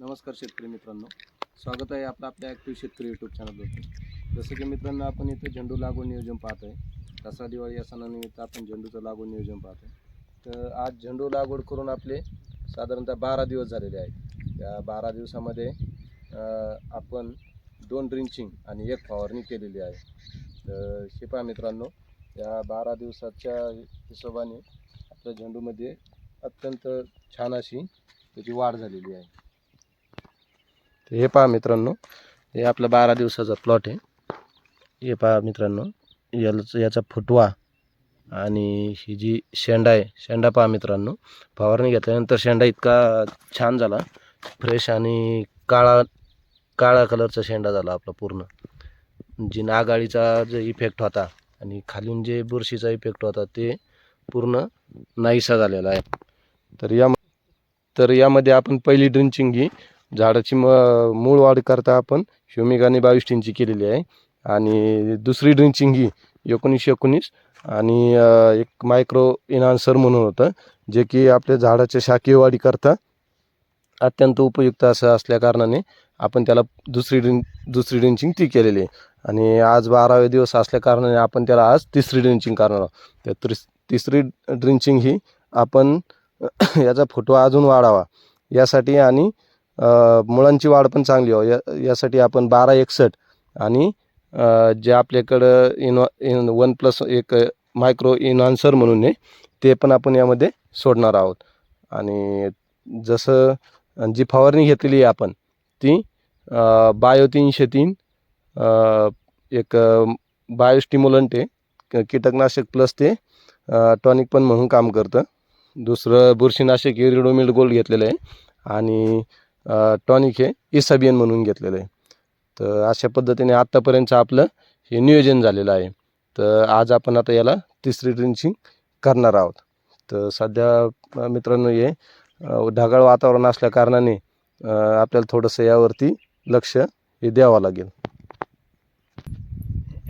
नमस्कार शेतकरी मित्रांनो. स्वागत आहे आपलं आपल्या ॲक्टिव्ह शेतकरी यूट्यूब चॅनलवरती जसं की मित्रांनो आपण इथं झेंडू लागवड नियोजन पाहत आहे दसरा दिवाळी या सणानिमित्त आपण झेंडूचं लागवड नियोजन पाहत आहे तर आज झेंडू लागवड करून आपले साधारणतः बारा दिवस झालेले आहेत. त्या बारा दिवसामध्ये आपण दोन ड्रिंचिंग आणि एक फवारणी केलेली आहे. तर शिपा मित्रांनो या बारा दिवसाच्या हिशोबाने आपल्या झेंडूमध्ये अत्यंत छान अशी त्याची वाढ झालेली आहे. तर हे पहा मित्रांनो हे आपला बारा दिवसाचा प्लॉट आहे. हे पहा मित्रांनो याला याचा फुटवा आणि ही जी शेंडा आहे शेंडा पहा मित्रांनो. फवारणी घेतल्यानंतर शेंडा इतका छान झाला फ्रेश आणि काळा काळा कलरचा शेंडा झाला आपला पूर्ण. जी नागाळीचा जो इफेक्ट होता आणि खालून जे बुरशीचा इफेक्ट होता ते पूर्ण नाहीसा झालेला आहे. तर या तर यामध्ये आपण पहिली ड्रिंचिंग ही झाडाची म मूळ वाढ करता आपण शिवमेगाने बावीस टीनची केलेली आहे. आणि दुसरी ड्रिंचिंग ही एकोणीसशे एकोणीस आणि एक मायक्रो इनान्सर म्हणून होतं जे की आपल्या झाडाच्या शाकीय वाढीकरता अत्यंत उपयुक्त असं असल्या कारणाने आपण त्याला दुसरी ड्रिंक दुसरी ड्रिंचिंग ती केलेली आहे. आणि आज बारावे दिवस असल्या कारणाने आपण त्याला आज तिसरी ड्रिंचिंग करणार आहोत. त्या त्रिस तिसरी ड्रिंचिंग ही आपण याचा फोटो अजून वाढावा. यासाठी आणि मुळांची वाढ पण चांगली हो या यासाठी आपण बारा एकसठ आणि जे आपल्याकडं इनो इन वन प्लस एक मायक्रो इन्हान्सर म्हणून आहे ते पण आपण यामध्ये सोडणार आहोत. आणि जसं जी फवारणी घेतलेली आहे आपण ती बायो तीनशे तीन एक बायोस्टिम्युलंट आहे. कीटकनाशक प्लस ते टॉनिक पण म्हणून काम करतं. दुसरं बुरशीनाशक इरिडोमिल गोल्ड घेतलेलं आहे. आणि टॉनिक हे इसाबियन म्हणून घेतलेलं आहे. तर अशा पद्धतीने आत्तापर्यंतचं आपलं हे नियोजन झालेलं आहे. तर आज आपण आता याला तिसरी ड्रिंचिंग करणार आहोत. तर सध्या मित्रांनो हे ढगाळ वातावरण असल्या कारणाने आपल्याला थोडंसं यावरती लक्ष हे द्यावं लागेल.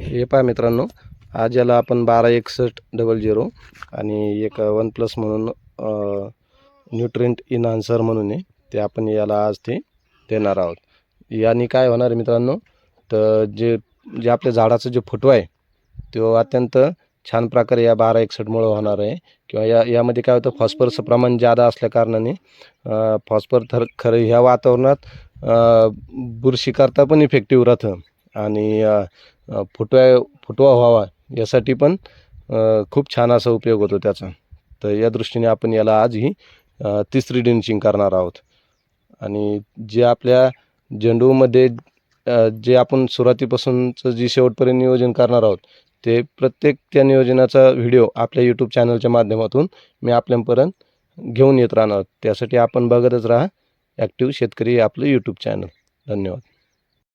हे पहा मित्रांनो आज याला आपण बारा एकसष्ट डबल झिरो आणि एक वन प्लस म्हणून न्यूट्रिंट इन्हान्सर म्हणून आहे. ते आपण याला आज ते देणार आहोत. याने काय होणार आहे मित्रांनो? तर जे जे आपल्या झाडाचं जे फुटवा आहे तो अत्यंत छान प्रकारे या बारा एकसठमुळं होणार आहे. किंवा या यामध्ये काय होतं फॉस्फरचं प्रमाण जादा असल्या कारणाने फॉस्फर थर खरं ह्या वातावरणात बुरशीकरता बुरशी करता पण इफेक्टिव्ह राहतं. आणि फुटवा फुटवा व्हावा यासाठी पण खूप छान असा उपयोग होतो त्याचा. तर या दृष्टीने आपण याला आज ही तिसरी डिंचिंग करणार आहोत. आणि जे आपल्या झेंडूमध्ये जे आपण सुरुवातीपासूनचं जी शेवटपर्यंत नियोजन करणार आहोत ते प्रत्येक त्या नियोजनाचा व्हिडिओ आपल्या यूट्यूब चॅनलच्या माध्यमातून मी आपल्यापर्यंत घेऊन येत राहणार. त्यासाठी आपण बघतच राहा ॲक्टिव्ह शेतकरी आपलं यूट्यूब चॅनल. धन्यवाद.